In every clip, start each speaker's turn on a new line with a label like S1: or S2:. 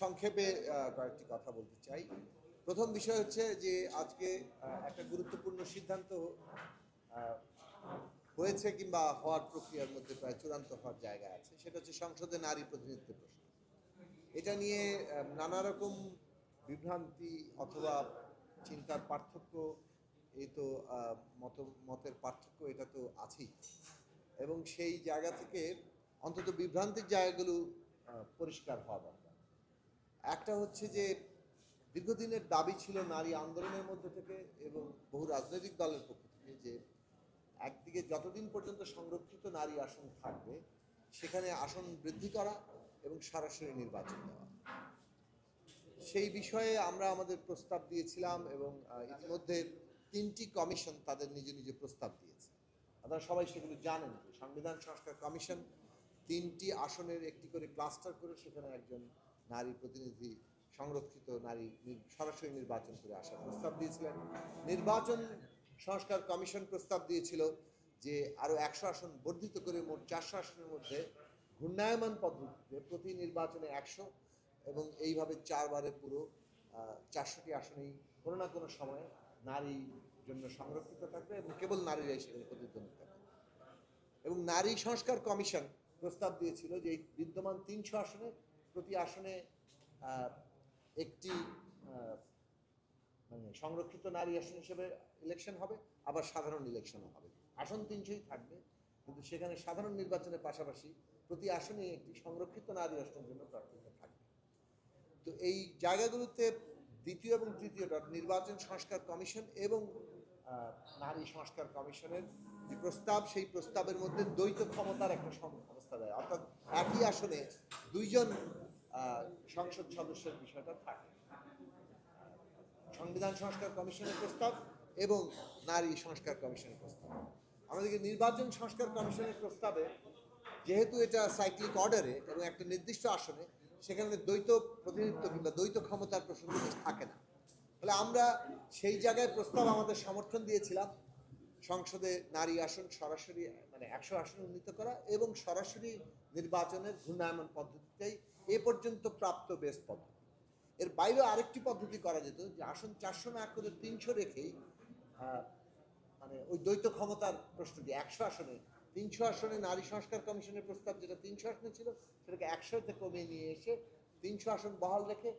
S1: সংক্ষেপে কয়েকটি কথা বলতে চাই। প্রথম বিষয় হচ্ছে যে আজকে একটা গুরুত্বপূর্ণ সিদ্ধান্ত হয়েছে কিংবা হওয়ার প্রক্রিয়ার মধ্যে প্রায় চূড়ান্ত হওয়ার জায়গা আছে। সেটা হচ্ছে সংসদে নারী প্রতিনিধিত্বের প্রশ্ন। এটা নিয়ে নানা রকম বিভ্রান্তি অথবা চিন্তার পার্থক্য, এই তো মত, মতের পার্থক্য এটা তো আছেই। এবং সেই জায়গা থেকে অন্তত বিভ্রান্তির জায়গাগুলো পরিষ্কার হওয়া দরকার। একটা হচ্ছে যে দীর্ঘদিনের দাবি ছিল নারী আন্দোলনের মধ্যে থেকে এবং বহু রাজনৈতিক দলের পক্ষ থেকে যে একদিকে যতদিন পর্যন্ত সংরক্ষিত নারী আসন থাকবে, সেখানে আসন বৃদ্ধি করা এবং সরাসরি নির্বাচন দেওয়া। সেই বিষয়ে আমরা আমাদের প্রস্তাব দিয়েছিলাম এবং ইতিমধ্যে তিনটি কমিশন তাদের নিজ নিজ প্রস্তাব দিয়েছে। আপনারা সবাই সেগুলো জানেন। সংবিধান সংস্কার কমিশন তিনটি আসনের একটি করে ক্লাস্টার করে সেখানে একজন নারী প্রতিনিধি, সংরক্ষিত নারী সরাসরি নির্বাচন করে আসার প্রস্তাব দিয়েছিলেন। নির্বাচন সংস্কার কমিশন প্রস্তাব দিয়েছিল যে আরও একশো আসন বর্ধিত করে মোট চারশো আসনের মধ্যে ঘূর্ণায়মান পদ্ধতিতে প্রতি নির্বাচনে একশো এবং এইভাবে চারবারে পুরো চারশোটি আসনেই কোনো না কোনো সময়ে নারী জন্য সংরক্ষিত থাকবে এবং কেবল নারীরাই সেখানে প্রতিদ্বন্দ্বিতা করবে। এবং নারী সংস্কার কমিশন প্রস্তাব দিয়েছিল যে এই বিদ্যমান তিনশো আসনে প্রতি আসনে একটি মানে সংরক্ষিত নারী আসন হিসেবে ইলেকশন হবে, আবার সাধারণ ইলেকশনও হবে। আসন তিনশোই থাকবে, কিন্তু সেখানে সাধারণ নির্বাচনের পাশাপাশি প্রতি আসনে একটি সংরক্ষিত নারী আসনের জন্য প্রার্থিতা থাকবে। তো এই জায়গাগুলোতে দ্বিতীয় এবং তৃতীয়টা নির্বাচন সংস্কার কমিশন এবং নারী সংস্কার কমিশনের যে প্রস্তাব, সেই প্রস্তাবের মধ্যে দ্বৈত ক্ষমতার একটা সম- অবস্থা দেয় অর্থাৎ একই আসনে দুইজন সংসদ সদস্যের বিষয়টা থাকে। সংবিধান সংস্কার কমিশনের প্রস্তাব এবং নারী সংস্কার কমিশনের প্রস্তাব। আমাদেরকে নির্বাচন সংস্কার কমিশনের প্রস্তাবে, যেহেতু এটা সাইক্লিক অর্ডারে এবং একটা নির্দিষ্ট আসনে, সেখানে দ্বৈত প্রতিনিধিত্ব কিংবা দ্বৈত ক্ষমতার প্রসঙ্গ থাকে না। ফলে আমরা সেই জায়গায় প্রস্তাব আমাদের সমর্থন দিয়েছিলাম। সংসদে নারী আসন সরাসরি মানে একশো আসন উন্নীত করা এবং সরাসরি নির্বাচনের ঘূর্ণায়মান পদ্ধতিতেই এ পর্যন্ত প্রাপ্ত বেস পদ্ধতি। এর বাইরেও আরেকটি পদ্ধতি করা যেত যে আসন চারশো না করে তিনশো রেখেই মানে ওই দ্বৈত ক্ষমতার প্রশ্নটি একশো আসনে, তিনশো আসনে নারী সংস্কার কমিশনের প্রস্তাব যেটা তিনশো আসনে ছিল, সেটাকে একশোতে কমিয়ে নিয়ে এসে তিনশো আসন বহাল রেখে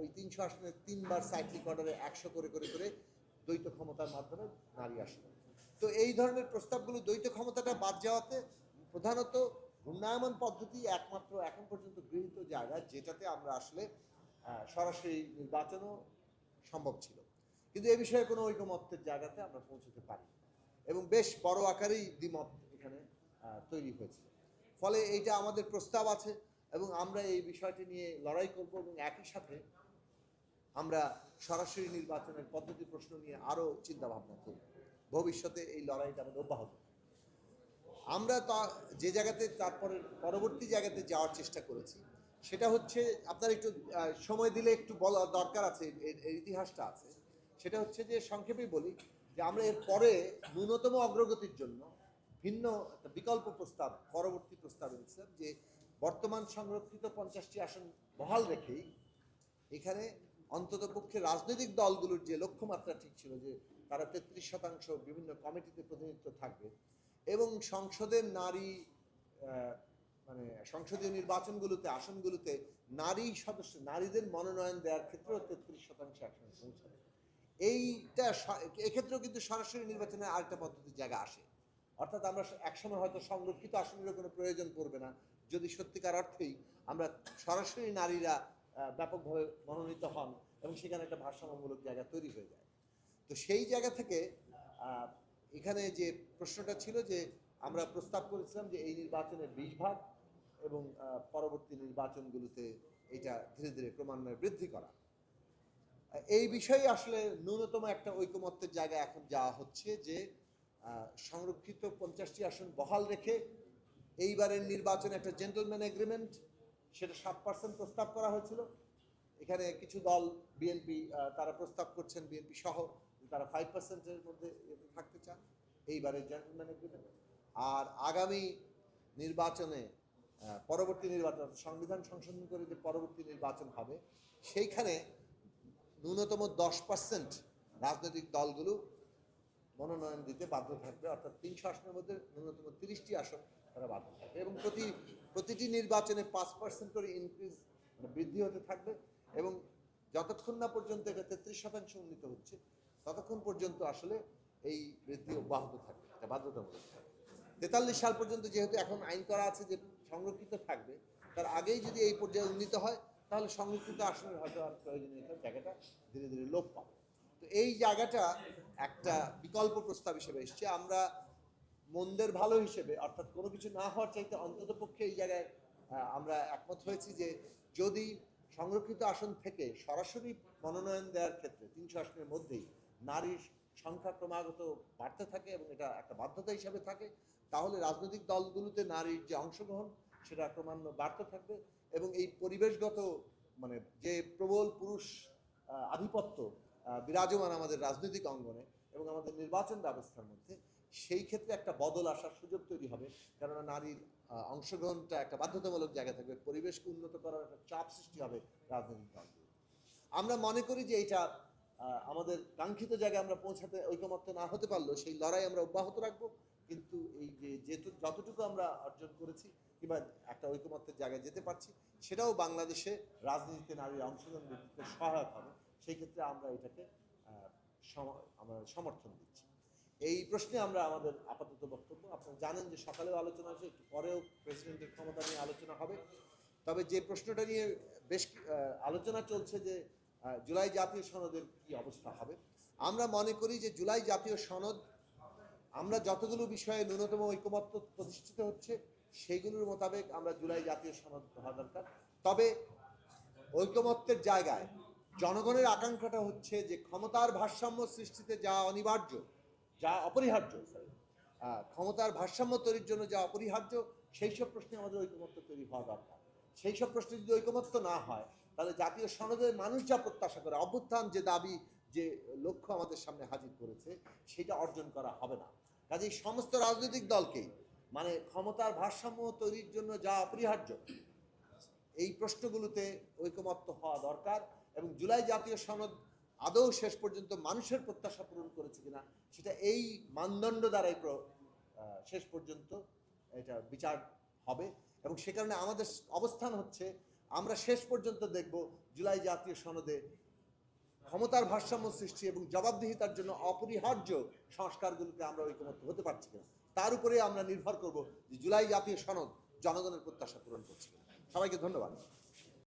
S1: ওই তিনশো আসনে তিনবার সাইক্লিক অর্ডারে একশো করে করে করে দ্বৈত ক্ষমতার মাধ্যমে নারী আসন তো এই ধরনের প্রস্তাবগুলো দ্বৈত ক্ষমতাটা বাদ যাওয়াতে প্রধানত ঘূর্ণায়মান পদ্ধতি একমাত্র এখন পর্যন্ত গৃহীত জায়গা যেটাতে আমরা আসলে সরাসরি নির্বাচনও সম্ভব ছিল। কিন্তু এ বিষয়ে কোনো ঐকমত্যের জায়গাতে আমরা পৌঁছতে পারি। এবং বেশ বড় আকারেই দ্বিমত এখানে তৈরি হয়েছে। ফলে এইটা আমাদের প্রস্তাব আছে এবং আমরা এই বিষয়টি নিয়ে লড়াই করব এবং একই সাথে আমরা সরাসরি নির্বাচনের পদ্ধতি প্রশ্ন নিয়ে আরও চিন্তা ভাবনা করব। ভবিষ্যতে এই লড়াইটা আমাদের অব্যাহত আমরা তা যে জায়গাতে তারপরে পরবর্তী জায়গাতে যাওয়ার চেষ্টা করেছি, সেটা হচ্ছে আপনার একটু সময় দিলে একটু বলা দরকার আছে এর ইতিহাসটা আছে। সেটা হচ্ছে যে সংক্ষেপেই বলি যে আমরা এর পরে ন্যূনতম অগ্রগতির জন্য ভিন্ন একটা বিকল্প প্রস্তাব, পরবর্তী প্রস্তাব এনেছিলাম যে বর্তমান সংরক্ষিত পঞ্চাশটি আসন বহাল রেখেই এখানে অন্ততপক্ষে রাজনৈতিক দলগুলোর যে লক্ষ্যমাত্রা ঠিক ছিল যে তারা তেত্রিশ শতাংশ বিভিন্ন কমিটিতে প্রতিনিধিত্ব থাকবে এবং সংসদের নারী মানে সংসদীয় নির্বাচনগুলোতে, আসনগুলোতে নারী সদস্য, নারীদের মনোনয়ন দেওয়ার ক্ষেত্রেও তেত্রিশ শতাংশ আসনে পৌঁছাবে। এইটা এক্ষেত্রেও কিন্তু সরাসরি নির্বাচনে আরেকটা পদ্ধতির জায়গা আসে। অর্থাৎ আমরা একসময় হয়তো সংরক্ষিত আসনেরও কোনো প্রয়োজন পড়বে না। যদি সত্যিকার অর্থেই আমরা সরাসরি নারীরা ব্যাপকভাবে মনোনীত হন এবং সেখানে একটা ভারসাম্যমূলক জায়গা তৈরি হয়ে যায়। তো সেই জায়গা থেকে এখানে যে প্রশ্নটা ছিল যে আমরা প্রস্তাব করেছিলাম যে এই নির্বাচনের বিশ ভাগ এবং পরবর্তী নির্বাচনগুলোতে এটা ধীরে ধীরে ক্রমান্বয়ে বৃদ্ধি করা। এই বিষয়ে আসলে ন্যূনতম একটা ঐকমত্যের জায়গা এখন যাওয়া হচ্ছে যে সংরক্ষিত পঞ্চাশটি আসন বহাল রেখে এইবারের নির্বাচনে একটা জেন্টলম্যান এগ্রিমেন্ট সেটা সাত পার্সেন্ট প্রস্তাব করা হয়েছিল। এখানে কিছু দল বিএনপি তারা প্রস্তাব করছেন বিএনপি সহ, তারা ফাইভ পার্সেন্টের মধ্যে থাকতে চান। এইবারের জেন্টলম্যান এগ্রিমেন্ট আর আগামী নির্বাচনে পরবর্তী নির্বাচন সংবিধান সংশোধন করে যে পরবর্তী নির্বাচন হবে, সেইখানে ন্যূনতম দশ পার্সেন্ট রাজনৈতিক দলগুলো মনোনয়ন দিতে বাধ্য থাকবে। অর্থাৎ তিনশো আসনের মধ্যে ন্যূনতম তিরিশটি আসন তারা বাধ্য থাকবে। এবং প্রতি প্রতিটি নির্বাচনে পাঁচ পার্সেন্ট করে ইনক্রিজ মানে বৃদ্ধি হতে থাকবে এবং যতক্ষণ না পর্যন্ত এটা তেত্রিশ শতাংশ উন্নীত হচ্ছে, ততক্ষণ পর্যন্ত আসলে এই বৃদ্ধি অব্যাহত থাকবে। এটা বাধ্যতামূলক। তেতাল্লিশ সাল পর্যন্ত যেহেতু এখন আইন করা আছে যে সংরক্ষিত থাকবে, তার আগেই যদি এই পর্যায়ে উন্নীত হয়, তাহলে সংরক্ষিত আসনের হয়তো আর প্রয়োজনীয়তার জায়গাটা ধীরে ধীরে লোপ পাবে। তো এই জায়গাটা একটা বিকল্প প্রস্তাব হিসেবে এসছে। আমরা মন্দের ভালো হিসেবে, অর্থাৎ কোনো কিছু না হওয়ার চাইতে অন্তত পক্ষে এই জায়গায় আমরা একমত হয়েছি যে যদি সংরক্ষিত আসন থেকে সরাসরি মনোনয়ন দেওয়ার ক্ষেত্রে তিনশো আসনের মধ্যেই নারীর সংখ্যা ক্রমাগত বাড়তে থাকে এবং এটা একটা বাধ্যতা হিসাবে থাকে, তাহলে রাজনৈতিক দলগুলোতে নারীর যে অংশগ্রহণ সেটা ক্রমান্বয়ে বাড়তে থাকবে এবং এই পরিবেশগত মানে যে প্রবল পুরুষ আধিপত্য বিরাজমান আমাদের রাজনৈতিক অঙ্গনে এবং আমাদের নির্বাচন ব্যবস্থার মধ্যে সেই ক্ষেত্রে একটা বদল আসার সুযোগ তৈরি হবে। কেননা নারীর অংশগ্রহণটা একটা বাধ্যতামূলক জায়গা থাকবে, পরিবেশকে উন্নত করার একটা চাপ সৃষ্টি হবে রাজনৈতিক দলগুলো আমরা মনে করি যে এটা আমাদের কাঙ্ক্ষিত জায়গায় আমরা পৌঁছাতে ঐকমত্য না হতে পারলেও সেই লড়াই আমরা অব্যাহত রাখব। কিন্তু এই যে যেহেতু যতটুকু আমরা অর্জন করেছি কিংবা একটা ঐকমত্যের জায়গায় যেতে পারছি, সেটাও বাংলাদেশে রাজনীতিতে নারীর অংশগ্রহণ বৃদ্ধিতে সহায়ক হবে। সেই ক্ষেত্রে আমরা এটাকে আমরা সমর্থন দিচ্ছি। এই প্রশ্নে আমরা আমাদের আপাতত বক্তব্য। আপনারা জানেন যে সকালেও আলোচনা আছে একটু পরেও প্রেসিডেন্টের ক্ষমতা নিয়ে আলোচনা হবে। তবে যে প্রশ্নটা নিয়ে বেশ আলোচনা চলছে যে জুলাই জাতীয় সনদের কি অবস্থা হবে। আমরা মনে করি যে জুলাই জাতীয় সনদ, আমরা যতগুলো বিষয়ে ন্যূনতম ঐকমত্য প্রতিষ্ঠিত হচ্ছে, সেইগুলোর মোতাবেক আমরা জুলাই জাতীয় সনদ হওয়া দরকার। তবে ঐকমত্যের জায়গায় জনগণের আকাঙ্ক্ষাটা হচ্ছে যে ক্ষমতার ভারসাম্য সৃষ্টিতে যা অনিবার্য। যা অপরিহার্য ক্ষমতার ভারসাম্য তৈরির জন্য যা অপরিহার্য, সেই সব প্রশ্নে আমাদের ঐকমত্য তৈরি হওয়া দরকার। সেই সব প্রশ্নে যদি ঐকমত্য না হয়, তাহলে জাতীয় সনদের মানুষ যা প্রত্যাশা করে, অভ্যুত্থান যে দাবি, যে লক্ষ্য আমাদের সামনে হাজির করেছে, সেটা অর্জন করা হবে না। কাজেই সমস্ত রাজনৈতিক দলকেই মানে ক্ষমতার ভারসাম্য তৈরির জন্য যা অপরিহার্য, এই প্রশ্নগুলোতে ঐকমত্য হওয়া দরকার এবং জুলাই জাতীয় সনদ আদৌ শেষ পর্যন্ত মানুষের প্রত্যাশা পূরণ করেছে কিনা, সেটা এই মানদণ্ড দ্বারাই শেষ পর্যন্ত এটা বিচার হবে। এবং সে কারণে আমাদের অবস্থান হচ্ছে, আমরা শেষ পর্যন্ত দেখব জুলাই জাতীয় সনদে ক্ষমতার ভারসাম্য সৃষ্টি এবং জবাবদিহিতার জন্য অপরিহার্য সংস্কারগুলোতে আমরা ঐকমত্য হতে পারছি কিনা। তার উপরে আমরা নির্ভর করব যে জুলাই জাতীয় সনদ জনগণের প্রত্যাশা পূরণ করছে সবাইকে ধন্যবাদ।